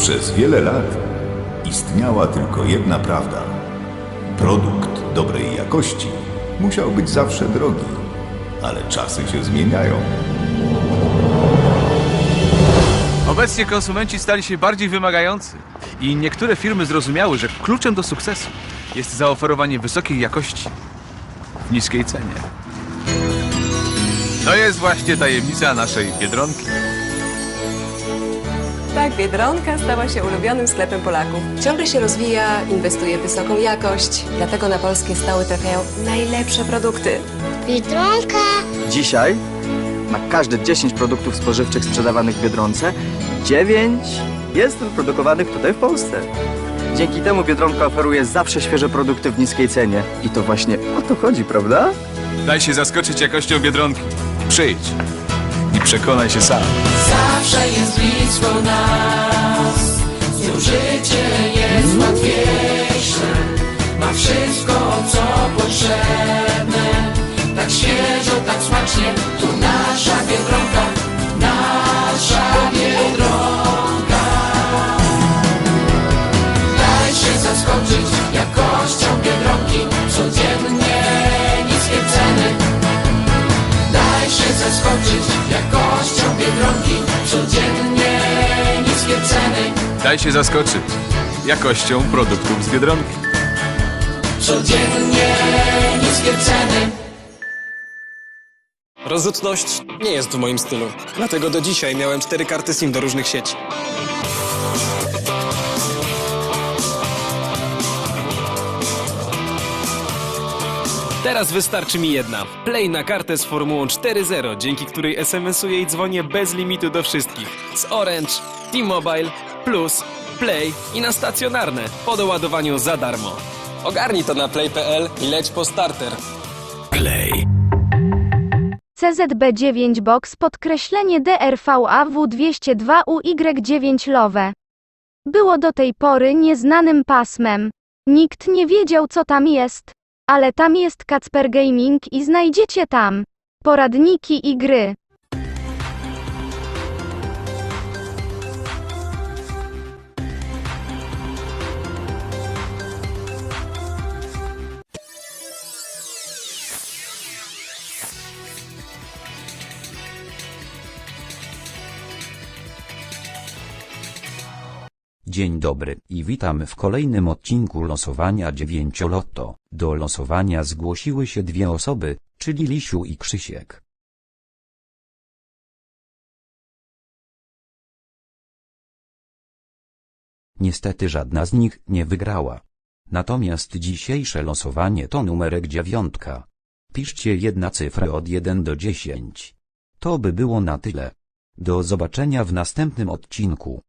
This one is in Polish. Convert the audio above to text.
Przez wiele lat istniała tylko jedna prawda. Produkt dobrej jakości musiał być zawsze drogi, ale czasy się zmieniają. Obecnie konsumenci stali się bardziej wymagający i niektóre firmy zrozumiały, że kluczem do sukcesu jest zaoferowanie wysokiej jakości w niskiej cenie. To jest właśnie tajemnica naszej Biedronki. Tak, Biedronka stała się ulubionym sklepem Polaków. Ciągle się rozwija, inwestuje w wysoką jakość, dlatego na polskie stoły trafiają najlepsze produkty. Biedronka. Dzisiaj na każde 10 produktów spożywczych sprzedawanych w Biedronce 9 jest wyprodukowanych tutaj w Polsce. Dzięki temu Biedronka oferuje zawsze świeże produkty w niskiej cenie. I to właśnie o to chodzi, prawda? Daj się zaskoczyć jakością Biedronki. Przyjdź i przekonaj się sam. zawsze jest blisko nas. Z nią życie jest łatwiejsze, ma wszystko co potrzebne. Tak świeżo, tak smacznie, tu nasza Biedronka, nasza Biedronka. Daj się zaskoczyć jakością Biedronki, codziennie niskie ceny. Daj się zaskoczyć Daj się zaskoczyć jakością produktów z Biedronki. Codziennie niskie ceny Rozrzutność nie jest w moim stylu. Dlatego do dzisiaj miałem cztery karty SIM do różnych sieci. Teraz wystarczy mi jedna. Play na kartę z formułą 4.0, dzięki której SMS-uję i dzwonię bez limitu do wszystkich. Z Orange, T-Mobile, Plus, Play i na stacjonarne, po doładowaniu za darmo. Ogarnij to na play.pl i leć po starter. CZB9 Box podkreślenie DRVAW202UY9 Lowe. Było do tej pory nieznanym pasmem. Nikt nie wiedział co tam jest. Ale tam jest Kacper Gaming i znajdziecie tam poradniki i gry. Dzień dobry i witam w kolejnym odcinku losowania 9 Lotto. Do losowania zgłosiły się dwie osoby, czyli Lisiu i Krzysiek. Niestety żadna z nich nie wygrała. Natomiast dzisiejsze losowanie to numerek dziewiątka. Piszcie jedna cyfra od 1 do 10. To by było na tyle. Do zobaczenia w następnym odcinku.